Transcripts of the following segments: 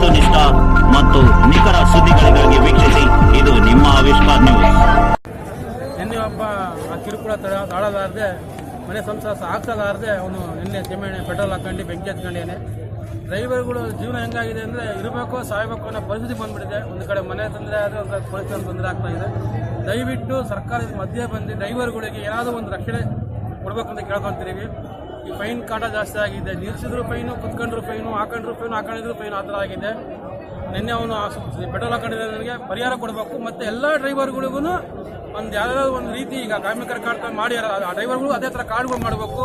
ವಸ್ತುನಿಷ್ಠ ಮತ್ತು ನಿಖರ ಸುದ್ದಿಗಳಿಗಾಗಿ ವೀಕ್ಷಿಸಿ, ಇದು ನಿಮ್ಮ ಆವಿಷ್ಕಾರ ನಿನ್ನೆ ಒಬ್ಬ ಆ ಕಿರುಕುಳ ತಡ, ತಾಳಲಾರದೆ, ಮನೆ ಸಂಸಾರ ಹಾಕ್ಸಲಾರದೆ ಅವನು ನಿನ್ನೆ ಜಮೀನೆ, ಪೆಟ್ರೋಲ್ ಹಾಕೊಂಡು ಬೆಂಕಿ ಹಚ್ಕೊಂಡಿದ್ದಾನೆ ಡ್ರೈವರ್ಗಳು ಜೀವನ ಹೆಂಗಾಗಿದೆ ಅಂದರೆ ಇರಬೇಕು ಸಾಯಬೇಕು ಅನ್ನೋ ಪರಿಸ್ಥಿತಿ ಬಂದ್ಬಿಟ್ಟಿದೆ. ಒಂದು ಕಡೆ ಮನೆ ತೊಂದರೆ ಆದರೆ ಒಂದು ಪರಿಸ್ಥಿತಿ ತೊಂದರೆ ಆಗ್ತಾ ಇದೆ. ದಯವಿಟ್ಟು ಸರ್ಕಾರದ ಮಧ್ಯೆ ಬಂದು ಡ್ರೈವರ್ಗಳಿಗೆ ಏನಾದರೂ ಒಂದು ರಕ್ಷಣೆ ಕೊಡಬೇಕು ಅಂತ ಕೇಳ್ಕೊಂತೀವಿ. ಈ ಫೈನ್ ಕಾಟ ಜಾಸ್ತಿ ಆಗಿದೆ. ನಿಲ್ಸಿದ್ರು ಫೈನು ಕುತ್ಕೊಂಡ್ರು ಫೈನು ಹಾಕೊಂಡ್ರು ಫೈನು ಹಾಕೊಂಡಿದ್ರು ಫೈನ್ ಆ ಥರ ಆಗಿದೆ. ನಿನ್ನೆ ಅವನು ಪೆಟ್ರೋಲ್ ಹಾಕೊಂಡಿದ್ರೆ ನನಗೆ ಪರಿಹಾರ ಕೊಡಬೇಕು. ಮತ್ತು ಎಲ್ಲ ಡ್ರೈವರ್ಗಳಿಗೂ ಒಂದು ಯಾವ್ದಾದ್ರು ಒಂದು ರೀತಿ ಈಗ ಕಾರ್ಮಿಕರ ಕಾರ್ಡ್ ಮಾಡಿ, ಆ ಡ್ರೈವರ್ಗಳು ಅದೇ ಥರ ಕಾರ್ಡ್ಗಳು ಮಾಡಬೇಕು.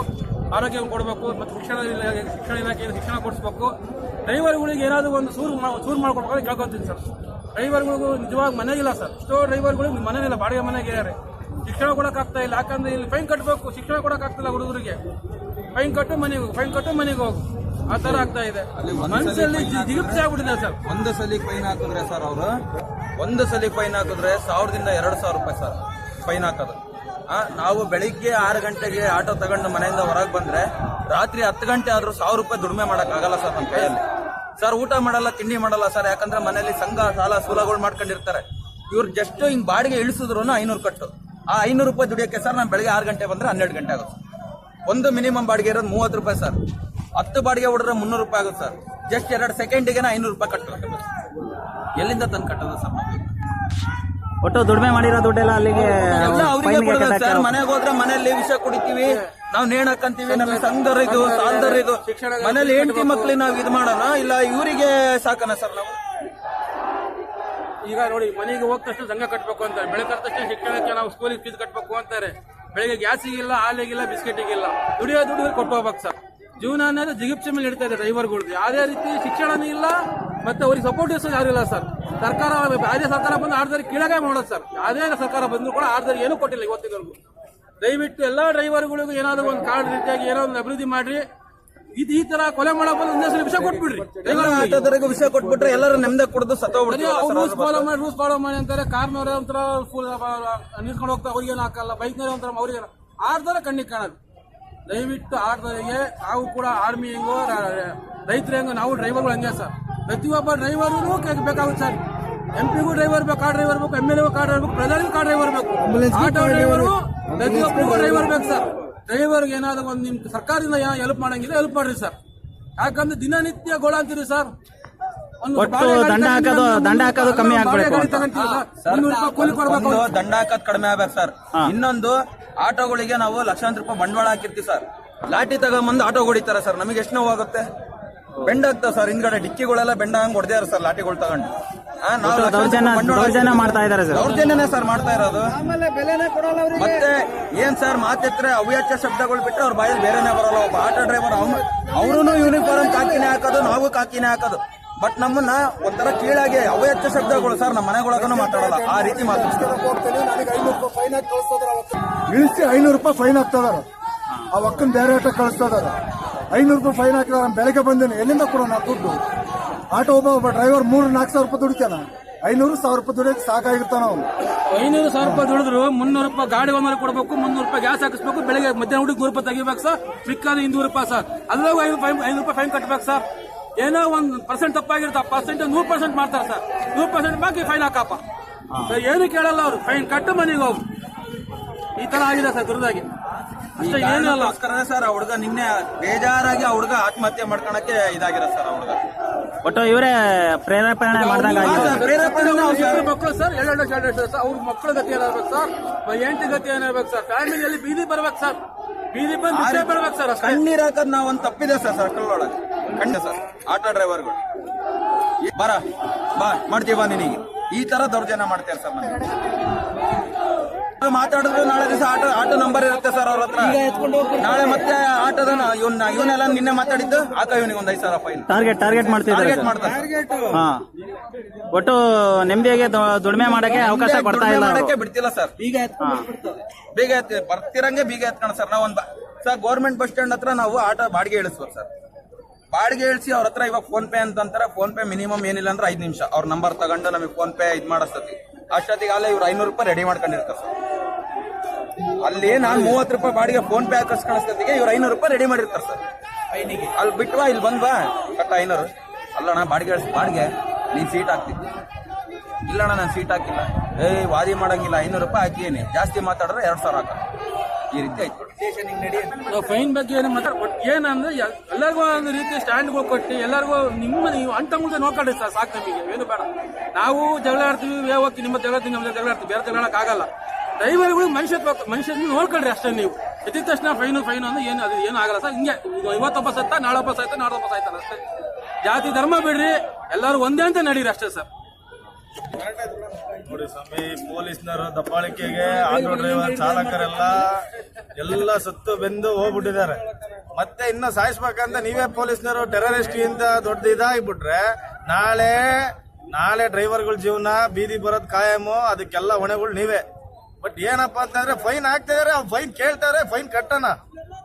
ಆರೋಗ್ಯ ಕೊಡಬೇಕು ಮತ್ತು ಶಿಕ್ಷಣ ಶಿಕ್ಷಣ ಇಲಾಖೆಯಿಂದ ಶಿಕ್ಷಣ ಕೊಡಿಸ್ಬೇಕು. ಡ್ರೈವರ್ಗಳಿಗೆ ಏನಾದರೂ ಒಂದು ಸೂರು ಸೂರು ಮಾಡ್ಕೊಡ್ಬೇಕು ಕೇಳ್ಕೊತೀನಿ ಸರ್. ಡ್ರೈವರ್ಗಳಿಗೂ ನಿಜವಾಗಿ ಮನೆಗಿಲ್ಲ ಸರ್. ಎಷ್ಟೋ ಡ್ರೈವರ್ಗಳು ಮನೆಗಿಲ್ಲ ಬಾಡಿಗೆ ಮನೆಗೆ ಇದ್ದಾರೆ. ಶಿಕ್ಷಣ ಕೊಡೋಕ್ಕಾಗ್ತಾ ಇಲ್ಲ. ಯಾಕಂದ್ರೆ ಇಲ್ಲಿ ಫೈನ್ ಕಟ್ಟಬೇಕು ಶಿಕ್ಷಣ ಕೊಡೋಕ್ಕಾಗ್ತಿಲ್ಲ ಹುಡುಗರಿಗೆ. ಫೈನ್ ಕಟ್ಟು ಮನೆಗೆ ಹೋಗು ಫೈನ್ ಕಟ್ಟು ಮನೆಗೆ ಹೋಗು. ಆ ತರ ಆಗ್ತಾ ಇದೆ. ಮನಸ್ಸಲ್ಲಿ ಜಿಗುಪ್ಸೆ ಆಗ್ಬಿಟ್ಟಿದೆ ಸರ್. ಒಂದು ಸಲ ಫೈನ್ ಹಾಕಿದ್ರೆ ಸರ್ ಅವರು ಒಂದು ಸಲ ಫೈನ್ ಹಾಕಿದ್ರೆ ಸಾವಿರದಿಂದ ಎರಡು ಸಾವಿರ ರೂಪಾಯಿ ಸರ್ ಫೈನ್ ಹಾಕೋದು. ನಾವು ಬೆಳಿಗ್ಗೆ ಆರು ಗಂಟೆಗೆ ಆಟೋ ತಗೊಂಡು ಮನೆಯಿಂದ ಹೊರಗೆ ಬಂದ್ರೆ ರಾತ್ರಿ ಹತ್ತು ಗಂಟೆ ಆದ್ರೂ ಸಾವಿರ ರೂಪಾಯಿ ದುಡಿಮೆ ಮಾಡೋಕ್ಕಾಗಲ್ಲ ಆಗಲ್ಲ ಸರ್ ನಮ್ಮ ಕೈಯಲ್ಲಿ. ಸರ್ ಊಟ ಮಾಡಲ್ಲ ತಿಂಡಿ ಮಾಡಲ್ಲ ಸರ್ ಯಾಕಂದ್ರೆ ಮನೆಯಲ್ಲಿ ಸಂಘ ಸಾಲ ಸೂಲಗಳು ಮಾಡ್ಕೊಂಡಿರ್ತಾರೆ. ಇವ್ರು ಜಸ್ಟ್ ಹಿಂಗ್ ಬಾಡಿಗೆ ಇಳಿಸಿದ್ರು ಐನೂರು ಕಟ್ಟು. ಆ ಐನೂರು ರೂಪಾಯಿ ದುಡಿಯೋಕ್ಕೆ ಸರ್ ನಾನು ಬೆಳಿಗ್ಗೆ ಆರು ಗಂಟೆ ಬಂದ್ರೆ ಹನ್ನೆರಡು ಗಂಟೆ ಆಗುತ್ತೆ. ಒಂದು ಮಿನಿಮಮ್ ಬಾಡಿಗೆ ಇರೋದು ಮೂವತ್ತು ರೂಪಾಯಿ ಸರ್. ಹತ್ತು ಬಾಡಿಗೆ ಹೊಡೆದ್ರೆ ಮುನ್ನೂರು ರೂಪಾಯಿ ಆಗುತ್ತೆ ಸರ್. ಜಸ್ಟ್ ಎರಡು ಸೆಕೆಂಡಿಗೆ ಐನೂರು ರೂಪಾಯಿ ಕಟ್ಟಬೇಕು ಎಲ್ಲಿಂದ ತಂದು ಕಟ್ಟೋದು ಸರ್? ಒಟ್ಟು ದುಡಿಮೆ ಮಾಡಿರೋ ದುಡ್ಡೆಲ್ಲ ಅಲ್ಲಿಗೆ ಎಲ್ಲ ಅವರಿಗೆ ಸರ್. ಮನೆಗೆ ಹೋದ್ರೆ ಮನೆಯಲ್ಲಿ ವಿಷ ಕುಡಿತೀವಿ ನಾವು ನೇಣಕ್ಕಂತೀವಿ ಹಾಕಂತೀವಿ ನಮಗೆ ಸಂಘದವ್ರು ಇದು ಸಾಲದವ್ರು ಇದು ಮನೇಲಿ ಹೆಂಡತಿ ಮಕ್ಳಿಗೆ ನಾವು ಇದು ಮಾಡೋಣ? ಇಲ್ಲ ಇವರಿಗೆ ಸಾಕನ ಸರ್ ನಾವು? ಈಗ ನೋಡಿ ಮನೆಗೆ ಹೋದ ತಕ್ಷಣ ಸಂಘ ಕಟ್ಟಬೇಕು ಅಂತಾರೆ. ಬೆಳಕದ ತಕ್ಷಣ ಶಿಕ್ಷಣಕ್ಕೆ ನಾವು ಸ್ಕೂಲಿಗೆ ಫೀಸ್ ಕಟ್ಟಬೇಕು ಅಂತಾರೆ. ಬೆಳಿಗ್ಗೆ ಗ್ಯಾಸಿಗಿಲ್ಲ, ಹಾಲಿಗಿಲ್ಲ, ಬಿಸ್ಕೆಟಿಗಿಲ್ಲ. ದುಡಿಯೋ ದುಡಿದ್ರೆ ಕೊಟ್ಟು ಹೋಗ್ಬೇಕು ಸರ್. ಜೀವನ ಅನ್ನೋದು ಜಿಗಿಪ್ಸೆ ಮೇಲೆ ಇಡ್ತಾ ಇದೆ ಡ್ರೈವರ್ಗಳ್ದು. ಯಾವುದೇ ರೀತಿ ಶಿಕ್ಷಣನೂ ಇಲ್ಲ, ಮತ್ತೆ ಅವ್ರಿಗೆ ಸಪೋರ್ಟಿವ್ಸ್ ಯಾರು ಇಲ್ಲ ಸರ್. ಸರ್ಕಾರ ಯಾವುದೇ ಸರ್ಕಾರ ಬಂದು ಆರ್ದರಿ ಕೀಳಾಗೆ ಮಾಡೋದು ಸರ್. ಯಾವುದೇ ಸರ್ಕಾರ ಬಂದರೂ ಕೂಡ ಆರ್ದರಿ ಏನೂ ಕೊಟ್ಟಿಲ್ಲ ಇವತ್ತಿನವರೆಗೂ. ದಯವಿಟ್ಟು ಎಲ್ಲ ಡ್ರೈವರ್ಗಳಿಗೂ ಏನಾದರೂ ಒಂದು ಕಾರ್ಡ್ ರೀತಿಯಾಗಿ ಏನೋ ಒಂದು ಅಭಿವೃದ್ಧಿ ಮಾಡ್ರಿ. ಇದು ಈ ತರ ಕೊಲೆ ಮಾಡೋ ಬಂದು ಒಂದೇ ಸಲ ವಿಷಯ ಕೊಟ್ಬಿಡ್ರಿ. ಡ್ರೈವರ್ ಆಟೋದವರೆಗೂ ವಿಷಯ ಕೊಟ್ಬಿಟ್ರೆ ಎಲ್ಲರೂ ನೆಮ್ಮದಿ ಕುಡಿದು ರೂಲ್ಸ್ ಫಾಲೋ ಮಾಡಿ ರೂಲ್ಸ್ ಫಾಲೋ ಮಾಡಿ ಅಂತಾರೆ. ಕಾರ್ನವ್ರೆ ಒಂಥರ ಫುಲ್ ನಿಲ್ಸ್ಕೊಂಡು ಹೋಗ್ತಾ ಅವ್ರಿಗೇನು ಹಾಕಲ್ಲ. ಬೈಕ್ನವ್ರೆ ಒಂಥರ ಅವ್ರಿಗೆ ಆಡ್ದಾರ ಕಣ್ಣಿಗೆ ಕಾಣದು. ದಯವಿಟ್ಟು ಆಡ್ದವರಿಗೆ ನಾವು ಕೂಡ ಆರ್ಮಿ ಹೆಂಗೋ ರೈತರು ಹೆಂಗೋ ನಾವು ಡ್ರೈವರ್ಗಳು ಹಂಗೆ ಸರ್. ಪ್ರತಿಯೊಬ್ಬ ಡ್ರೈವರ್ಗೂ ಬೇಕಾಗುತ್ತೆ ಸರ್. ಎಂ ಪಿಗೂ ಡ್ರೈವರ್ ಬೇಕು ಕಾರ್ ಡ್ರೈವರ್ ಬೇಕು M L A car driver ಬೇಕು ಪ್ರಧಾನಿಗೂ ಕಾರ್ ಡ್ರೈವರ್ ಬೇಕು. ಆಟೋ ಡ್ರೈವರು ಪ್ರತಿಯೊಬ್ಬರಿಗೂ ಡ್ರೈವರ್ ಬೇಕು ಸರ್. ಡ್ರೈವರ್ಗೆ ಏನಾದ್ರೂ ಒಂದು ನಿಮ್ ಸರ್ಕಾರದಿಂದ ಹೆಲ್ಪ್ ಮಾಡಂಗಿದ್ರೆ ಹೆಲ್ಪ್ ಮಾಡ್ರಿ ಸರ್ ಯಾಕಂದ್ರೆ ದಿನನಿತ್ಯ ಗೋಳಾಂತೀರಿ ಸರ್ ಒಂದು ಒಟ್ಟು ದಂಡ ಹಾಕೋದು- ದಂಡ ಹಾಕೋದು ಕಮ್ಮಿ ಆಗ್ಬೇಕು ದಂಡ ಹಾಕೋದ್ ಕಡಿಮೆ ಆಗ್ಬೇಕು ಸರ್ ಇನ್ನೊಂದು ಆಟೋಗಳಿಗೆ ನಾವು ಲಕ್ಷಾಂತರ ರೂಪಾಯಿ ಬಂಡವಾಳ ಹಾಕಿರ್ತೀವಿ ಸರ್ ಲಾಟಿ ತಗೊಂಬಂದು ಆಟೋ ಹೊಡಿತಾರ ಸರ್ ನಮಗೆ ಎಷ್ಟು ನೋವು ಆಗುತ್ತೆ ಬೆಂಡ್ ಆಗ್ತಾವ ಸರ್ ಹಿಂದ್ಗಡೆ ಡಿಕ್ಕಿಗಳೆಲ್ಲ ಬೆಂಡ ಹಂಗ್ ಹೊಡೆದಾರ ಸರ್ ಲಾಟಿಗಳು ತಗೊಂಡು. ದೌರ್ಜನ್ಯ ಮಾಡ್ತಾ ಇದ್ದಾರೆ ಸರ್. ದೌರ್ಜನ್ಯನೇ ಸರ್ ಮಾಡ್ತಾ ಇರೋದು. ಮತ್ತೆ ಏನ್ ಸರ್ ಮಾತಿದ್ರೆ ಅವ್ಯಾಚ್ಯ ಶಬ್ದಗಳು ಬಿಟ್ಟು ಅವ್ರ ಬಾಯಲ್ಲಿ ಬೇರೆನೇ ಬರಲ್ಲ. ಒಬ್ಬ ಆಟೋ ಡ್ರೈವರ್ ಅವನು ಅವ್ರೂ ಯೂನಿಫಾರ್ಮ್ ಕಾಕಿನೇ ಹಾಕೋದು ನಾವು ಕಾಕಿನೇ ಹಾಕೋದು. ಬಟ್ ನಮ್ಮನ್ನ ಒಂಥರ ಕೀಳಾಗಿ ಅವ್ಯಾಚ್ಯ ಶಬ್ದಗಳು ಸರ್ ನಮ್ಮ ಮನೆಗೊಳಗೂ ಮಾತಾಡಲ್ಲ. ಆ ರೀತಿ ಮಾತಾಡ್ತಾರೆ ಹೋಗ್ತೇನೆ ನನಗೆ ಐನೂರು ರೂಪಾಯಿ ಫೈನ್ ಹಾಕಿ ಕಳಿಸ್ತದ್ರ ಇಳಿಸಿ ಐನೂರು ರೂಪಾಯಿ ಫೈನ್ ಹಾಕ್ತದಾರ. ಆ ಒಕ್ಕನ್ ಬೇರೆ ಆಟೋ ಕಳಿಸ್ತದಾರ ಐನೂರು ರೂಪಾಯಿ ಫೈನ್ ಹಾಕಿದಾರ ಬೆಳಗ್ಗೆ ಬಂದೇನೆ. ಎಲ್ಲಿಂದ ಕೊಡೋಣ ದುಡ್ಡು? ಆಟೋ ಒಬ್ಬ ಒಬ್ಬ ಡ್ರೈವರ್ ಮೂರು ನಾಲ್ಕು ಸಾವಿರ ರೂಪಾಯಿ ದುಡಿತಾನ. ಐನೂರು ಸಾವಿರ ರೂಪಾಯಿ ದುಡಿಯೋಕೆ ಸಾಕಾಗಿರ್ತಾನ ಅವನು. ಐನೂರು ಸಾವಿರ ರೂಪಾಯಿ ದುಡಿದ್ರು ಮುನ್ನೂರು ರೂಪಾಯಿ ಗಾಡಿ ಒಂದ್ರೆ ಕೊಡಬೇಕು ಮುನ್ನೂರು ರೂಪಾಯಿ ಗ್ಯಾಸ್ ಹಾಕಿಸ್ಬೇಕು ಬೆಳಗ್ಗೆ ಮಧ್ಯಾಹ್ನ ಹುಡುಗಿ ನೂರು ರೂಪಾಯಿ ತೆಗಿಬೇಕು ಸರ್. ಮಿಕ್ಕಾದ ಇನ್ನೂರು ರೂಪಾಯಿ ಸರ್. ಅದ್ರಾಗ ಐದು ಫೈನ್ ಐನೂರು ರೂಪಾಯಿ ಫೈನ್ ಕಟ್ಟಬೇಕು ಸರ್. ಏನೋ ಒಂದು ಪರ್ಸೆಂಟ್ ತಪ್ಪಾಗಿರುತ್ತೆ ಆ ಪರ್ಸೆಂಟ್ ನೂರು ಪರ್ಸೆಂಟ್ ಮಾಡ್ತಾರೆ ಸರ್. ನೂರು ಪರ್ಸೆಂಟ್ ಬಾಕಿ ಫೈನ್ ಹಾಕಪ್ಪ. ಸರ್ ಏನು ಕೇಳಲ್ಲ ಅವರು ಫೈನ್ ಕಟ್ಟು ಮನೆಗೆ ಹೋಗು. ಈ ತರ ಆಗಿದೆ ಸರ್ ದುರ್ದಾಗಿ. ಅಷ್ಟೇ ಏನೂ ಅಲ್ಲ ಸರ್ ಆ ಹುಡುಗ ನಿನ್ನೆ ಬೇಜಾರಾಗಿ ಆ ಹುಡುಗ ಆತ್ಮಹತ್ಯೆ ಮಾಡ್ಕೊಳಕ್ಕೆ ಇದಾಗಿರೋ ಸರ್ ಆ ಹುಡುಗ. ಒಟ್ಟು ಇವರೇ ಪ್ರೇರೇಪಣೆ ಮಾಡಿದಾಗ ಮಕ್ಕಳು ಸರ್ ಎರಡು ವರ್ಷ ಎರಡು ಸರ್ ಅವ್ರ ಮಕ್ಕಳ ಗತಿ ಏನಾಗ್ಬೇಕು ಸರ್? ಹೆಂಡತಿ ಗತಿ ಏನಾಗ್ಬೇಕು ಸರ್? ಫ್ಯಾಮಿಲಿಯಲ್ಲಿ ಬೀದಿ ಬರ್ಬೇಕು ಸರ್. ಬೀದಿ ಬಂದು ಭಿಕ್ಷೆ ಬರ್ಬೇಕು ಸರ್ ಅಷ್ಟೇ. ಕಣ್ಣೀರ್ ಹಾಕೋದ್ ನಾವು ತಪ್ಪಿದೆ ಸರ್ ಸರ್ಕಲ್ ಒಳಗೆ. ಖಂಡಿತ ಸರ್. ಆಟೋ ಡ್ರೈವರ್ಗಳು. ಈ- ಬರ ಬಾ ಮಾಡ್ತೀವಿ ಬಾ ನಿನಗೆ. ಈ ತರ ದೌರ್ಜನ್ಯ ಮಾಡ್ತಾರೆ ಸರ್ ನಮಗೆ ಮಾತಾಡಿದ್ರು ನಾಳೆ ದಿವಸ ಆಟೋ ಆಟೋ ನಂಬರ್ ಇರುತ್ತೆ ಸರ್ ಅವ್ರ ಹತ್ರ. ನಾಳೆ ಮತ್ತೆ ಆಟೋದ ಇವನ್ ಇವನ್ನೆಲ್ಲ ನಿನ್ನೆ ಮಾತಾಡಿದ್ದು ಆಕ ಇವನಿಗೆ ಒಂದ್ ಐದು ಸಾವಿರ ಫೈನ್ ಟಾರ್ಗೆಟ್ ಟಾರ್ಗೆಟ್ ಮಾಡ್ತೀವಿ ಟಾರ್ಗೆಟ್ ಮಾಡ್ತಾರೆ. ಹಾ. ಒಟ್ಟು ನೆಮ್ಮದಿಯಾಗಿ ದುಡಿಮೆ ಮಾಡಕ್ಕೆ ಅವಕಾಶ ಕೊಡ್ತಾ ಇಲ್ಲ ಅವ್ರು. ಮಾಡಕ್ಕೆ ಬಿಡ್ತಿಲ್ಲ ಸರ್ ಬೀಗ ಬೀಗ ಎತ್ತಿ ಬರ್ತಿರಂಗೆ ಬೀಗ ಎತ್ಕೋಣ ಸರ್ ನಾವು ಒಂದ್ ಸರ್ ಗೌರ್ಮೆಂಟ್ ಬಸ್ ಸ್ಟ್ಯಾಂಡ್ ಹತ್ರ ನಾವು ಆಟೋ ಬಾಡಿಗೆ ಇಳಿಸ್ಬೇಕು ಸರ್ ಬಾಡಿಗೆ ಇಳಿಸಿ ಅವ್ರ ಹತ್ರ ಇವಾಗ ಫೋನ್ ಪೇ ಅಂತ ಅಂತಾರೆ. ಫೋನ್ ಪೇ ಮಿನಿಮಮ್ ಏನಿಲ್ಲ ಅಂದ್ರೆ ಐದ್ ನಿಮಿಷ. ಅವ್ರ ನಂಬರ್ ತಗೊಂಡು ನಮಗೆ ಫೋನ್ ಪೇ ಇದು ಮಾಡಸ್ತತಿ. ಅಷ್ಟೊತ್ತಿಗೆ ಅಲ್ಲೇ ಇವ್ರು ಐನೂರು ರೂಪಾಯಿ ರೆಡಿ ಮಾಡ್ಕೊಂಡಿರ್ತಾರೆ ಸರ್ ಅಲ್ಲಿ ನಾನು ಮೂವತ್ತು ರೂಪಾಯಿ ಬಾಡಿಗೆ ಫೋನ್ ಪೇ ಹಾಕಸ್ ಕಳಿಸ್ತಿದ್ದೆ ಇವ್ರು ಐನೂರು ರೂಪಾಯಿ ರೆಡಿ ಮಾಡಿರ್ತಾರೆ ಸರ್. ಅಲ್ಲಿ ಬಿಟ್ವಾ ಇಲ್ಲಿ ಬಂದ್ವಾ? ಕಟ್ಟ ಐನೂರು. ಅಲ್ಲಣ್ಣ ಬಾಡಿಗೆ ಬಾಡಿಗೆ ನೀನು ಸೀಟ್ ಹಾಕ್ತಿದ್ದೆ ಇಲ್ಲಣ್ಣ ನಾನು ಸೀಟ್ ಹಾಕಿಲ್ಲ. ಏಯ್ ವಾದಿ ಮಾಡಂಗಿಲ್ಲ. ಐನೂರು ರೂಪಾಯಿ ಹಾಕಿಯೇನೆ ಜಾಸ್ತಿ ಮಾತಾಡಿದ್ರೆ ಎರಡು ಸಾವಿರ ಹಾಕ. ಈ ರೀತಿ ಆಯ್ತು ನಾವು ಫೈನ್ ಬಗ್ಗೆ ಏನು ಮಾತಾಡ ಏನಂದ್ರೆ ಎಲ್- ಎಲ್ಲರಿಗೂ ಒಂದು ರೀತಿ ಸ್ಟ್ಯಾಂಡ್ಗಳು ಕೊಟ್ಟು ಎಲ್ಲರಿಗೂ ನಿಮ್ಮ ನೀವು ಅಂಟ ಮುಂದೆ ನೋಡ್ಕೊಳ್ಳಿ ಸರ್ ಸಾಕು ನಮಗೆ. ಏನು ಬೇಡ. ನಾವು ಜಗಳ ಆಡ್ತೀವಿ ಹೋಗ್ತೀವಿ ಹೋಗಿ ನಿಮ್ಮ ಜಗಳ ನಮ್ಮ ಜಗಳ ಆಡ್ತೀವಿ. ಬೇರೆ ಜಗಳಕ್ಕಾಗಲ್ಲ ಆಗಲ್ಲ ಡ್ರೈವರ್ಗಳು ಮನುಷ್ಯತ್ವ ಮನುಷ್ಯ ನೋಡ್ಕೊಳ್ರಿ ಅಷ್ಟೇ ನೀವು. ಎದ್ದಿದ ತಕ್ಷಣ ಫೈನು ಫೈನು ಅಂದ್ರೆ ಏನು, ಅದು ಏನು ಆಗಲ್ಲ ಸರ್. ಹಿಂಗೆ ಇವತ್ತೊಬ್ಬ ಸತ್ತ ನಾಳೊಬ್ಬ ಸಾಯ್ತ ನಾಡೊಬ್ಬ ಸಾಯ್ತಾನೆ ಅಷ್ಟೇ. ಜಾತಿ, ಧರ್ಮ ಬಿಡ್ರಿ, ಎಲ್ಲರೂ ಒಂದೇ ಅಂತ ನಡೀರಿ ಅಷ್ಟೇ ಸರ್. ನೋಡಿ ಸ್ವಾಮಿ, ಪೊಲೀಸ್ನವರು, ದಬ್ಬಾಳಿಕೆಗೆ ಆಟೋ ಡ್ರೈವರ್, ಚಾಲಕರೆಲ್ಲ ಎಲ್ಲ ಸತ್ತು ಬೆಂದು ಹೋಗ್ಬಿಟ್ಟಿದ್ದಾರೆ. ಮತ್ತೆ ಇನ್ನ ಸಾಯಿಸ್ಬೇಕಂತ ನೀವೇ ಪೊಲೀಸ್ನವರು ಟೆರರಿಸ್ಟ್ ಇಂದ ದೊಡ್ಡ ಇದಾಗ್ಬಿಟ್ರೆ ನಾಳೆ ನಾಳೆ ಡ್ರೈವರ್ಗಳ ಜೀವನ ಬೀದಿ ಬರೋದ್ ಕಾಯಮು, ಅದಕ್ಕೆಲ್ಲ ಹೊಣೆಗಳು ನೀವೇ. ಬಟ್ ಏನಪ್ಪಾ ಅಂತಂದ್ರೆ ಫೈನ್ ಹಾಕ್ತಿದಾರೆ ಫೈನ್ ಕೇಳ್ತಾರೆ ಫೈನ್ ಕಟ್ಟಣ.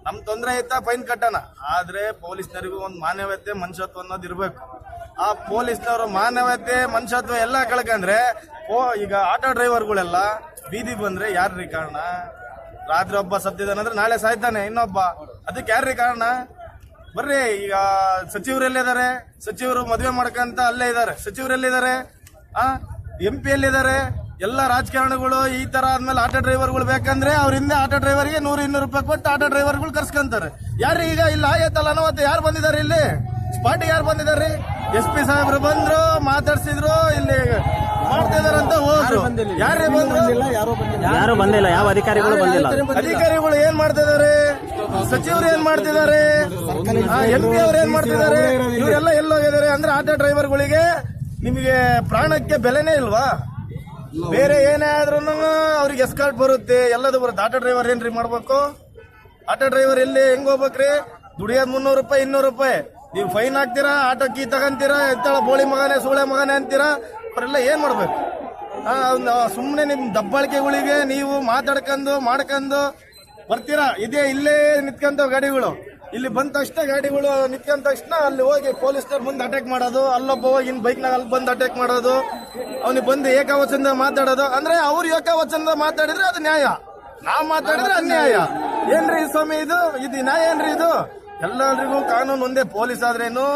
ನಮ್ ತೊಂದರೆ ಐತಾ ಫೈನ್ ಕಟ್ಟಣ. ಆದ್ರೆ ಪೊಲೀಸ್ನರಿಗೂ ಒಂದು ಮಾನವತೆ ಮನುಷ್ಯತ್ವ ಅನ್ನೋದು ಇರಬೇಕು. ಆ ಪೊಲೀಸ್ನವರು ಮಾನವತೆ ಮನುಷ್ಯತ್ವ ಎಲ್ಲ ಕಳ್ಕಂದ್ರೆ ಓ, ಈಗ ಆಟೋ ಡ್ರೈವರ್ಗಳೆಲ್ಲ ಬೀದಿ ಬಂದ್ರೆ ಯಾರ್ರಿ ಕಾರಣ? ರಾತ್ರಿ ಒಬ್ಬ ಸತ್ತಿದ್ದಾನಂದ್ರೆ ನಾಳೆ ಸಾಯ್ತಾನೆ ಇನ್ನೊಬ್ಬ. ಅದಕ್ಕೆ ಯಾರ್ರಿ ಕಾರಣ? ಬರ್ರಿ, ಈಗ ಸಚಿವರು ಎಲ್ಲಿದ್ದಾರೆ ಸಚಿವರು ಮದುವೆ ಮಾಡ್ಕಂತ ಅಲ್ಲೇ ಇದ್ದಾರೆ ಸಚಿವರು ಎಲ್ಲಿದ್ದಾರೆ ಆ ಎಂ ಪಿ ಎಲ್ಲಿದ್ದಾರೆ ಎಲ್ಲ ರಾಜಕಾರಣಿಗಳು ಈ ತರ ಆದ್ಮೇಲೆ ಆಟೋ ಡ್ರೈವರ್ಗಳು ಬೇಕಂದ್ರೆ ಅವ್ರ ಹಿಂದೆ ಆಟೋ ಡ್ರೈವರ್ಗೆ ನೂರು ಇನ್ನೂರು ರೂಪಾಯಿ ಕೊಟ್ಟು ಆಟೋ ಡ್ರೈವರ್ಗಳು ಕರ್ಸ್ಕೊಂತಾರೆ. ಯಾರು ಈಗ ಇಲ್ಲಿ ಆಯತ್ತಲ್ಲ ಮತ್ತೆ ಯಾರು ಬಂದಿದ್ದಾರೆ ಇಲ್ಲಿ? ಸ್ಪಾಟ್ ಯಾರು ಬಂದಿದ್ದಾರೆ ಎಸ್ ಪಿ ಸಾಹೇಬ್ರು ಬಂದ್ರು ಮಾತಾಡ್ಸಿದ್ರು ಇಲ್ಲಿ ಮಾಡ್ತಿದಾರಂತ ಹೋದ್ರು. ಯಾರೇ ಬಂದ್ರು? ಯಾರು ಬಂದಿಲ್ಲ? ಯಾವ ಅಧಿಕಾರಿಗಳು ಬಂದಿಲ್ಲ. ಅಧಿಕಾರಿಗಳು ಏನ್ ಮಾಡ್ತಿದ್ದಾರೆ? ಸಚಿವರು ಏನ್ ಮಾಡ್ತಿದ್ದಾರೆ? ಎಂ ಪಿ ಅವ್ರು ಏನ್ ಮಾಡ್ತಿದ್ದಾರೆ? ಇವರೆಲ್ಲ ಎಲ್ಲೋಗಿದ್ದಾರೆ ಅಂದ್ರೆ ಆಟೋ ಡ್ರೈವರ್ಗಳಿಗೆ ನಿಮಗೆ ಪ್ರಾಣಕ್ಕೆ ಬೆಲೆನೇ ಇಲ್ವಾ? ಬೇರೆ ಏನೇ ಆದ್ರೂ ಅವ್ರಿಗೆ ಎಸ್ಕಾರ್ಟ್ ಬರುತ್ತೆ. ಎಲ್ಲದು ಬರುತ್ತೆ. ಆಟೋ ಡ್ರೈವರ್ ಏನ್ರಿ ಮಾಡ್ಬೇಕು? ಆಟೋ ಡ್ರೈವರ್ ಎಲ್ಲಿ ಹೆಂಗ್ ಹೋಗ್ಬೇಕ್ರಿ? ದುಡಿಯೋದ್ ಮುನ್ನೂರು ರೂಪಾಯಿ, ಇನ್ನೂರು ರೂಪಾಯಿ. ನೀವು ಫೈನ್ ಹಾಕ್ತೀರಾ ಆಟೋ ಕೀ ತಗಂತೀರಾ? ಎತ್ತಳ ಬೋಳಿ ಮಗನೇ, ಸೂಳೆ ಮಗನೇ ಅಂತೀರಾ? ಅವರೆಲ್ಲ ಏನ್ ಮಾಡ್ಬೇಕು? ಸುಮ್ಮನೆ ನಿಮ್ ದಬ್ಬಾಳಿಕೆಗಳಿಗೆ ನೀವು ಮಾತಾಡ್ಕೊಂಡು, ಮಾಡ್ಕೊಂಡು ಬರ್ತೀರಾ? ಇದೇ ಇಲ್ಲೇ ನಿಂತ್ಕೊಂತ ಗಾಡಿಗಳು. ಇಲ್ಲಿ ಬಂದ ತಕ್ಷಣ ಗಾಡಿಗಳು ನಿಂತ ತಕ್ಷಣ ಅಲ್ಲಿ ಹೋಗಿ ಪೊಲೀಸ್ನವ್ರು ಮುಂದೆ ಅಟ್ಯಾಕ್ ಮಾಡೋದು, ಅಲ್ಲೊಬ್ಬ ಹೋಗಿ ಬೈಕ್ನಾಗ ಅಲ್ಲಿ ಬಂದು ಅಟ್ಯಾಕ್ ಮಾಡೋದು, ಅವ್ನಿಗೆ ಬಂದು ಏಕವಚನದ ಮಾತಾಡೋದು. ಅಂದ್ರೆ ಅವ್ರು ಏಕವಚನದ ಮಾತಾಡಿದ್ರೆ ಅದು ನ್ಯಾಯ. ನಾವು ಮಾತಾಡಿದ್ರೆ ಅನ್ಯಾಯ. ಏನ್ರಿ ಸ್ವಾಮಿ ಇದು? ಇದು ನ್ಯಾಯ ಏನ್ರಿ ಇದು? ಎಲ್ಲರಿಗೂ ಕಾನೂನು ಒಂದೇ, ಪೊಲೀಸ್ ಆದ್ರೇನು,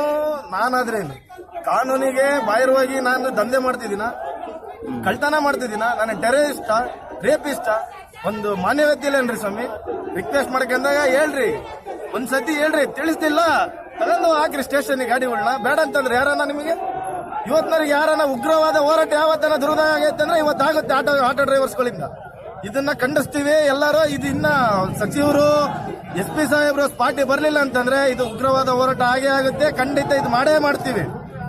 ನಾನಾದ್ರೇನು. ಕಾನೂನಿಗೆ ಬಾಹಿರವಾಗಿ ನಾನು ದಂಧೆ ಮಾಡ್ತಿದ್ದೀನ? ಕಳ್ತನ ಮಾಡ್ತಿದ್ದೀನ? ನಾನು ಟೆರರಿಸ್ಟ ರೇಪಿಸ್ಟ ಒಂದು ಮಾನ್ಯತೆ ಇಲ್ಲೇನ್ರಿ ಸ್ವಾಮಿ? ರಿಕ್ವೆಸ್ಟ್ ಮಾಡ್ಕೊಂಡಾಗ ಹೇಳ್ರಿ. ಒಂದ್ ಸತಿ ಹೇಳ್ರಿ, ತಿಳಿಸ್ತಿಲ್ಲ. ತಗೊಂಡು ಹಾಕ್ರಿ ಸ್ಟೇಷನ್ ಗಾಡಿಗಳನ್ನ ಬೇಡ ಅಂತಂದ್ರೆ ಯಾರನ್ನ ನಿಮಗೆ? ಇವತ್ತಿನವ್ರಿಗೆ ಯಾರನ್ನ ಉಗ್ರವಾದ ಹೋರಾಟ ಯಾವತ್ತನ ದುರ್ದಾಯ ಆಗೈತೆ ಅಂದ್ರೆ ಇವತ್ತಾಗುತ್ತೆ ಆಟೋ ಆಟೋ ಡ್ರೈವರ್ಸ್ಗಳಿಂದ. ಇದನ್ನ ಖಂಡಿಸ್ತೀವಿ ಎಲ್ಲರೂ. ಇದು ಇನ್ನ ಸಚಿವರು, ಎಸ್ ಪಿ ಸಾಹೇಬ್ರು ಸ್ಪಾಟಿ ಬರಲಿಲ್ಲ ಅಂತಂದ್ರೆ ಇದು ಉಗ್ರವಾದ ಹೋರಾಟ ಆಗೇ ಆಗುತ್ತೆ. ಖಂಡಿತ ಇದು ಮಾಡೇ ಮಾಡ್ತೀವಿ.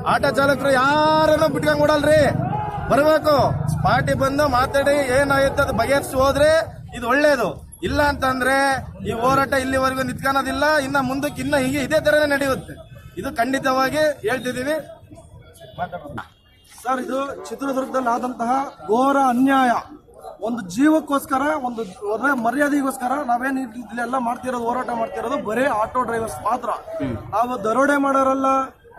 ಆಟೋ ಚಾಲಕರು ಯಾರನ್ನು ಬಿಟ್ಕೊಂಡ್ ಕೊಡಲ್ರಿ ಬರ್ಬೇಕು. ಪಾರ್ಟಿ ಬಂದು ಮಾತಾಡಿ ಏನಾಗುತ್ತೆ ಅದು ಬಗೆಹರಿಸಿ ಹೋದ್ರೆ ಇದು ಒಳ್ಳೇದು. ಇಲ್ಲ ಅಂತಂದ್ರೆ ಈ ಹೋರಾಟ ಇಲ್ಲಿವರೆಗೂ ನಿಂತ್ಕೊಳ್ಳೋದಿಲ್ಲ ಇನ್ನ ಮುಂದಕ್ಕೆ ಇನ್ನ ಹೀಗೆ ಇದೇ ತರನೇ ನಡೆಯುತ್ತೆ. ಇದು ಖಂಡಿತವಾಗಿ ಹೇಳ್ತಿದ್ದೀವಿ. ಸರ್ ಇದು ಚಿತ್ರದುರ್ಗದಲ್ಲಿ ಆದಂತಹ ಘೋರ ಅನ್ಯಾಯ. ಒಂದು ಜೀವಕ್ಕೋಸ್ಕರ ಒಂದು ಮರ್ಯಾದೆಗೋಸ್ಕರ ನಾವೇನು ಇಲ್ಲೆಲ್ಲ ಮಾಡ್ತಿರೋದು ಹೋರಾಟ ಮಾಡ್ತಿರೋದು ಬರೀ ಆಟೋ ಡ್ರೈವರ್ಸ್ ಮಾತ್ರ. ನಾವು ದರೋಡೆ ಮಾಡೋರಲ್ಲ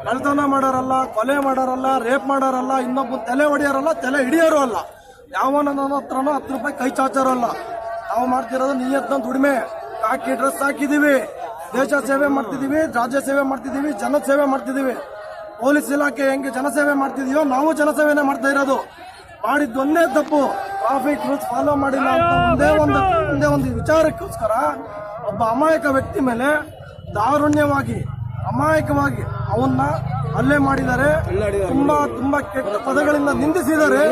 ಕಳ್ತನ ಮಾಡೋರಲ್ಲ, ಕೊಲೆ ಮಾಡೋರಲ್ಲ, ರೇಪ್ ಮಾಡೋರಲ್ಲ ಇನ್ನೊಬ್ಬ ತಲೆ ಹೊಡೆಯೋರಲ್ಲ, ತಲೆ ಹಿಡಿಯೋರು ಅಲ್ಲ. ಯಾವನ ನನ್ನ ಹತ್ತು ರೂಪಾಯಿ ಕೈ ಚಾಚಾರಲ್ಲ ನಾವು ಮಾಡ್ತಿರೋದು ನಿಯತ್ನ ದುಡಿಮೆ ಕಾಕಿ ಡ್ರೆಸ್ ಹಾಕಿದೀವಿ. ದೇಶ ಸೇವೆ ಮಾಡ್ತಿದೀವಿ, ರಾಜ್ಯ ಸೇವೆ ಮಾಡ್ತಿದೀವಿ, ಜನ ಸೇವೆ ಮಾಡ್ತಿದೀವಿ. ಪೊಲೀಸ್ ಇಲಾಖೆ ಹೆಂಗೆ ಜನಸೇವೆ ಮಾಡ್ತಿದೀವೋ ನಾವು ಜನಸೇವೆನೆ ಮಾಡ್ತಾ ಇರೋದು. ಮಾಡಿದ್ದು ಒಂದೇ ತಪ್ಪು. ಟ್ರಾಫಿಕ್ ರೂಲ್ಸ್ ಫಾಲೋ ಮಾಡಿಲ್ಲ ಒಂದೇ ಒಂದು ಒಂದೇ ಒಂದು ವಿಚಾರಕ್ಕೋಸ್ಕರ ಒಬ್ಬ ಅಮಾಯಕ ವ್ಯಕ್ತಿ ಮೇಲೆ ದಾರುಣ್ಯವಾಗಿ ಅಮಾಯಕವಾಗಿ ಅವನ್ನ ಹಲ್ಲೆ ಮಾಡಿದ್ದಾರೆ. ತುಂಬಾ ತುಂಬಾ ಕೆಟ್ಟ ಪದಗಳಿಂದ ನಿಂದಿಸಿದ್ದಾರೆ.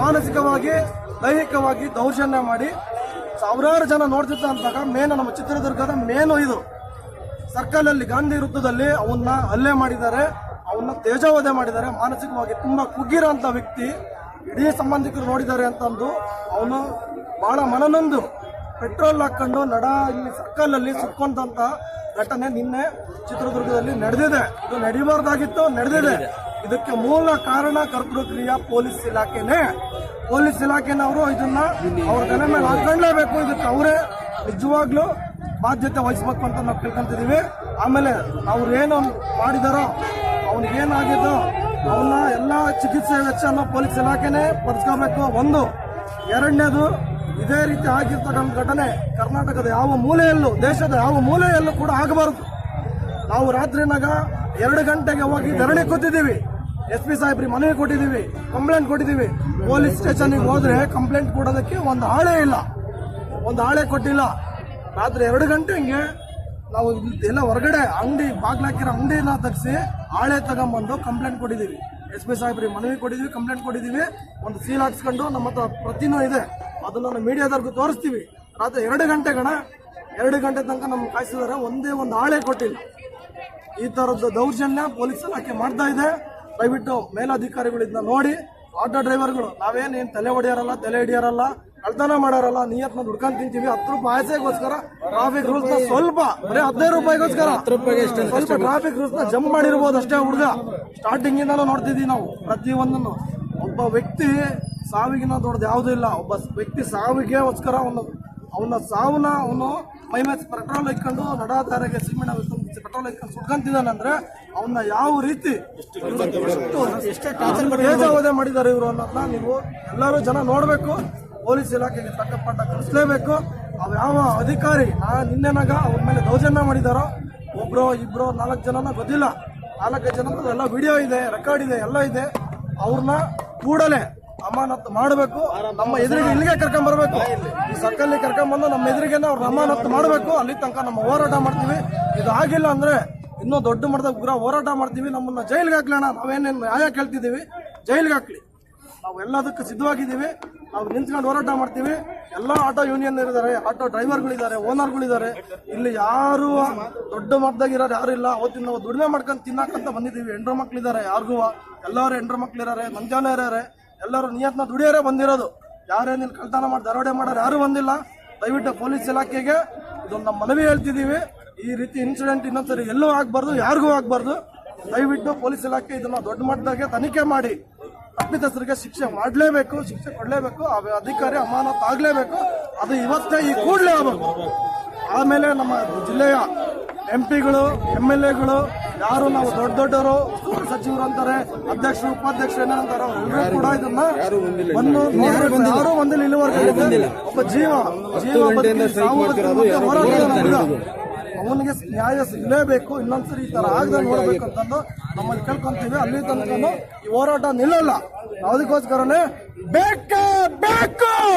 ಮಾನಸಿಕವಾಗಿ, ದೈಹಿಕವಾಗಿ ದೌರ್ಜನ್ಯ ಮಾಡಿ ಸಾವಿರಾರು ಜನ ನೋಡ್ತಿದ್ದ ಅಂತಾಗ ಮೇನ್ ನಮ್ಮ ಚಿತ್ರದುರ್ಗದ ಮೇನು ಇದು. ಸರ್ಕಲ್ ಅಲ್ಲಿ ಗಾಂಧಿ ವೃತ್ತದಲ್ಲಿ ಅವನ್ನ ಹಲ್ಲೆ ಮಾಡಿದ್ದಾರೆ. ಅವನ್ನ ತೇಜಾವಧೆ ಮಾಡಿದ್ದಾರೆ. ಮಾನಸಿಕವಾಗಿ ತುಂಬಾ ಕುಗ್ಗಿರೋಂಥ ವ್ಯಕ್ತಿ ಇಡೀ ಸಂಬಂಧಿಕರು ನೋಡಿದ್ದಾರೆ ಅಂತಂದು ಅವನು ಬಹಳ ಮನನೊಂದು. ಪೆಟ್ರೋಲ್ ಹಾಕೊಂಡು ನಡ ಇಲ್ಲಿ ಸರ್ಕಲ್ ಅಲ್ಲಿ ಸುಟ್ಕೊಂಡಂತ ಘಟನೆ ನಿನ್ನೆ ಚಿತ್ರದುರ್ಗದಲ್ಲಿ ನಡೆದಿದೆ. ಇದು ನಡೀಬಾರ್ದಾಗಿತ್ತು ನಡೆದಿದೆ. ಇದಕ್ಕೆ ಮೂಲ ಕಾರಣ ಕರ್ತೃಕ್ರಿಯಾ ಪೊಲೀಸ್ ಇಲಾಖೆನೇ. ಪೊಲೀಸ್ ಇಲಾಖೆನವರು ಇದನ್ನ ಅವ್ರ ತಲೆ ಮೇಲೆ ಹಾಕೊಂಡ್ಲೇಬೇಕು ಇದಕ್ಕೆ ಅವರೇ ನಿಜವಾಗ್ಲೂ ಬಾಧ್ಯತೆ ವಹಿಸ್ಬೇಕು ಅಂತ ನಾವು ತಿಳ್ಕೊಂತಿದೀವಿ. ಆಮೇಲೆ ಅವ್ರೇನು ಏನು ಮಾಡಿದಾರೋ ಅವ್ನಿಗೇನಾಗಿದ್ದೋ ಅವನ್ನ ಎಲ್ಲ ಚಿಕಿತ್ಸೆ ವೆಚ್ಚನ ಪೊಲೀಸ್ ಇಲಾಖೆನೇ ಪಡಿಸ್ಕೋಬೇಕು. ಒಂದು. ಎರಡನೇದು ಇದೇ ರೀತಿ ಆಗಿರ್ತಕ್ಕಂಥ ಘಟನೆ ಕರ್ನಾಟಕದ ಯಾವ ಮೂಲೆಯಲ್ಲೂ, ದೇಶದ ಯಾವ ಮೂಲೆಯಲ್ಲೂ ಕೂಡ ಆಗಬಾರದು. ನಾವು ರಾತ್ರಿನಾಗ ಎರಡು ಗಂಟೆಗೆ ಹೋಗಿ ಧರಣಿ ಕೂತಿದ್ದೀವಿ. ಎಸ್ ಪಿ ಸಾಹೇಬ್ರಿ ಮನವಿ ಕೊಟ್ಟಿದ್ದೀವಿ ಕಂಪ್ಲೇಂಟ್ ಕೊಟ್ಟಿದ್ದೀವಿ. ಪೊಲೀಸ್ ಸ್ಟೇಷನ್ಗೆ ಹೋದ್ರೆ ಕಂಪ್ಲೇಂಟ್ ಕೊಡೋದಕ್ಕೆ ಒಂದು ಹಾಳೆ ಇಲ್ಲ. ಒಂದು ಹಾಳೆ ಕೊಟ್ಟಿಲ್ಲ. ರಾತ್ರಿ ಎರಡು ಗಂಟೆ ಹಿಂಗೆ ನಾವು ಎಲ್ಲ ಹೊರಗಡೆ ಅಂಗಡಿ, ಬಾಗ್ಲಾಕಿರೋ ಅಂಗಡಿನ ತೆಗ್ಸಿ ಹಾಳೆ ತಗೊಂಬಂದು ಕಂಪ್ಲೇಂಟ್ ಕೊಟ್ಟಿದ್ದೀವಿ. ಎಸ್ ಪಿ ಸಾಹೇಬ್ರಿ ಮನವಿ ಕೊಟ್ಟಿದ್ದೀವಿ ಕಂಪ್ಲೇಂಟ್ ಕೊಟ್ಟಿದ್ದೀವಿ. ಒಂದು ಸೀಲ್ ಹಾಕ್ಸ್ಕೊಂಡು ನಮ್ಮ ಹತ್ರ ಪ್ರತಿನೂ ಇದೆ. ಅದನ್ನ ಮೀಡಿಯಾದವ್ರಿಗೂ ತೋರಿಸ್ತೀವಿ. ರಾತ್ರಿ ಎರಡು ಗಂಟೆ ಗಣ ಎರಡು ಗಂಟೆ ತನಕ ನಮ್ಗೆ ಕಾಯಿಸಿದಾರೆ ಒಂದೇ ಒಂದು ಹಾಳೆ ಕೊಟ್ಟಿಲ್ಲ. ಈ ಥರದ್ದು ದೌರ್ಜನ್ಯ ಪೊಲೀಸ್ ಇಲಾಖೆ ಮಾಡ್ತಾ ಇದೆ. ದಯವಿಟ್ಟು ಮೇಲಾಧಿಕಾರಿಗಳು ಇದನ್ನ ನೋಡಿ ಆಟೋ ಡ್ರೈವರ್ಗಳು ನಾವೇನ್ ಏನ್ ತಲೆ ಹೊಡೆಯಾರಲ್ಲ ತಲೆ ಹಿಡಿಯಾರಲ್ಲ ಕಳ್ತನ ಮಾಡಾರಲ್ಲ ನಿಯತ್ನ ದುಡ್ಕೊಂಡ್ ತಿಂತೀವಿ ಹತ್ತು ರೂಪಾಯಿ ಆಸೆಗೋಸ್ಕರ ಟ್ರಾಫಿಕ್ ರೂಲ್ಸ್ನ ಸ್ವಲ್ಪ ಬರೀ ಹದಿನೈದು ರೂಪಾಯಿಗೋಸ್ಕರ ಸ್ವಲ್ಪ ಟ್ರಾಫಿಕ್ ರೂಲ್ಸ್ನ ಜಂಪ್ ಮಾಡಿರ್ಬೋದು ಅಷ್ಟೇ ಹುಡುಗ. ಸ್ಟಾರ್ಟಿಂಗ್ ನೋಡ್ತಿದ್ದೀವಿ ನೋಡ್ತಿದೀವಿ ನಾವು. ಪ್ರತಿಯೊಂದನ್ನು. ಒಬ್ಬ ವ್ಯಕ್ತಿ ಸಾವಿಗಿನ ದೊಡ್ಡದು ಯಾವುದೂ ಇಲ್ಲ. ಒಬ್ಬ ವ್ಯಕ್ತಿ ಸಾವಿಗೆಗೋಸ್ಕರ ಒಂದು ಅವನ ಸಾವನ್ನ ಅವನು ಮೈ ಮೇಲೆ ಪೆಟ್ರೋಲ್ ಇಟ್ಕೊಂಡು ನಡಾದಾರಿಗೆ ಸಿಮೆಂಟ್ ಪೆಟ್ರೋಲ್ ಇಟ್ಕೊಂಡು ಸುಟ್ಕೊಂತಿದ್ದಾನಂದ್ರೆ ಅವನ್ನ ಯಾವ ರೀತಿ ತೇಜಾವಧೆ ಮಾಡಿದ್ದಾರೆ ಇವರು ಅನ್ನೋದನ್ನ ನೀವು ಎಲ್ಲರೂ ಜನ ನೋಡಬೇಕು. ಪೊಲೀಸ್ ಇಲಾಖೆಗೆ ತಕ್ಕ ಕಲಿಸಲೇಬೇಕು ಅವ್ ಯಾವ ಅಧಿಕಾರಿ ಆ ನಿನ್ನೆನಾಗ ಅವ್ರ ಮೇಲೆ ದೌರ್ಜನ್ಯ ಮಾಡಿದಾರೋ ಒಬ್ರು ಇಬ್ರು ನಾಲ್ಕು ಜನನ ಗೊತ್ತಿಲ್ಲ. ನಾಲ್ಕೈದು ಜನ ಎಲ್ಲ ವಿಡಿಯೋ ಇದೆ ರೆಕಾರ್ಡ್ ಇದೆ, ಎಲ್ಲ ಇದೆ. ಅವ್ರನ್ನ ಕೂಡಲೇ ಅಮಾನತ್ತು ಮಾಡಬೇಕು. ನಮ್ಮ ಎದುರಿಗೆ ಇಲ್ಲಿಗೆ ಕರ್ಕೊಂಡ್ ಬರಬೇಕು. ಈ ಸರ್ಕಲ್ ಕರ್ಕೊಂಡ್ ಬಂದು ನಮ್ಮ ಎದುರಿಗೆ ಅವ್ರ ಅಮಾನತ್ ಮಾಡಬೇಕು. ಅಲ್ಲಿ ತನಕ ನಮ್ಮ ಹೋರಾಟ ಮಾಡ್ತೀವಿ. ಇದು ಆಗಿಲ್ಲ ಅಂದ್ರೆ ಇನ್ನೂ ದೊಡ್ಡ ಮಟ್ಟದ ಉಗ್ರ ಹೋರಾಟ ಮಾಡ್ತೀವಿ. ನಮ್ಮನ್ನ ಜೈಲ್ಗೆ ಹಾಕ್ಲೋಣ ನಾವೇನೇನು ನ್ಯಾಯ ಕೇಳ್ತಿದ್ದೀವಿ? ಜೈಲ್ಗೆ ಹಾಕ್ಲಿ. ನಾವು ಎಲ್ಲದಕ್ಕೂ ಸಿದ್ಧವಾಗಿದ್ದೀವಿ. ನಾವು ನಿಂತ್ಕೊಂಡು ಹೋರಾಟ ಮಾಡ್ತೀವಿ. ಎಲ್ಲ ಆಟೋ ಯೂನಿಯನ್ ಇದಾರೆ ಆಟೋ ಡ್ರೈವರ್ಗಳಿದ್ದಾರೆ, ಓನರ್ಗಳಿದ್ದಾರೆ. ಇಲ್ಲಿ ಯಾರು ದೊಡ್ಡ ಮಟ್ಟದಾಗಿರೋರು ಯಾರು ಇಲ್ಲ. ಅವತ್ತಿನ ನಾವು ದುಡಿಮೆ ಮಾಡ್ಕೊಂಡು ತಿನ್ನಕ್ಕಂತ ಬಂದಿದ್ದೀವಿ. ಹೆಂಡ್ರ ಮಕ್ಳಿದ್ದಾರೆ, ಯಾರಿಗೂ. ಎಲ್ಲರೂ ಹೆಂಡ್ರ ಮಕ್ಳಿದ್ದಾರೆ, ಮಂಜಾನ ಇದ್ದಾರೆ. ಎಲ್ಲರೂ ನಿಯತ್ನ ದುಡಿಯೋರೇ ಬಂದಿರೋದು. ಯಾರೇನಿಲ್ಲ ಕಳ್ತನ ಮಾಡಿ ದರೋಡೆ ಮಾಡೋರು ಯಾರು ಬಂದಿಲ್ಲ. ದಯವಿಟ್ಟು ಪೊಲೀಸ್ ಇಲಾಖೆಗೆ ಇದೊಂದು ನಮ್ಮ ಮನವಿ ಹೇಳ್ತಿದ್ದೀವಿ ಈ ರೀತಿ ಇನ್ಸಿಡೆಂಟ್ ಇನ್ನೊಂದ್ಸರಿ ಎಲ್ಲೂ ಆಗಬಾರ್ದು, ಯಾರಿಗೂ ಆಗಬಾರ್ದು. ದಯವಿಟ್ಟು ಪೊಲೀಸ್ ಇಲಾಖೆ ಇದನ್ನ ದೊಡ್ಡ ಮಟ್ಟದಾಗೆ ತನಿಖೆ ಮಾಡಿ. ತಪ್ಪಿತಸ್ಥರಿಗೆ ಶಿಕ್ಷೆ ಮಾಡಲೇಬೇಕು, ಶಿಕ್ಷೆ ಕೊಡಲೇಬೇಕು, ಆ ಅಧಿಕಾರಿ ಅಮಾನತ್ ಆಗಲೇಬೇಕು. ಅದು ಇವತ್ತೇ ಈ ಕೂಡಲೇ ಆಗಬೇಕು. ಆಮೇಲೆ ನಮ್ಮ ಜಿಲ್ಲೆಯ ಎಂ ಪಿಗಳು ಎಂ ಎಲ್ ಎಗಳು ಯಾರು ನಾವು ದೊಡ್ಡ ದೊಡ್ಡವರು ಸಚಿವರು ಅಂತಾರೆ ಅಧ್ಯಕ್ಷರು ಉಪಾಧ್ಯಕ್ಷರು ಏನಂತಾರೆ ಕೂಡ ಇದನ್ನ ಯಾರು ಒಂದಿಲ್ಲ ಬಂದಿಲ್ಲ ಇಲ್ಲಿವರೆಗೆ ಒಬ್ಬ ಜೀವ ಜೀವ. ಅವನಿಗೆ ನ್ಯಾಯ ಸಿಗಲೇಬೇಕು ಇನ್ನೊಂದ್ಸರಿ ಈ ತರ ಆಗದೆ ನೋಡಬೇಕು ಅಂತಂದು ನಮ್ಮಲ್ಲಿ ಕೇಳ್ಕೊಂತೀವಿ. ಅಲ್ಲಿ ತನಕ ಈ ಹೋರಾಟ ನಿಲ್ಲಲ್ಲ. ಅದಕ್ಕೋಸ್ಕರನೇ ಬೇಕು ಬೇಕು!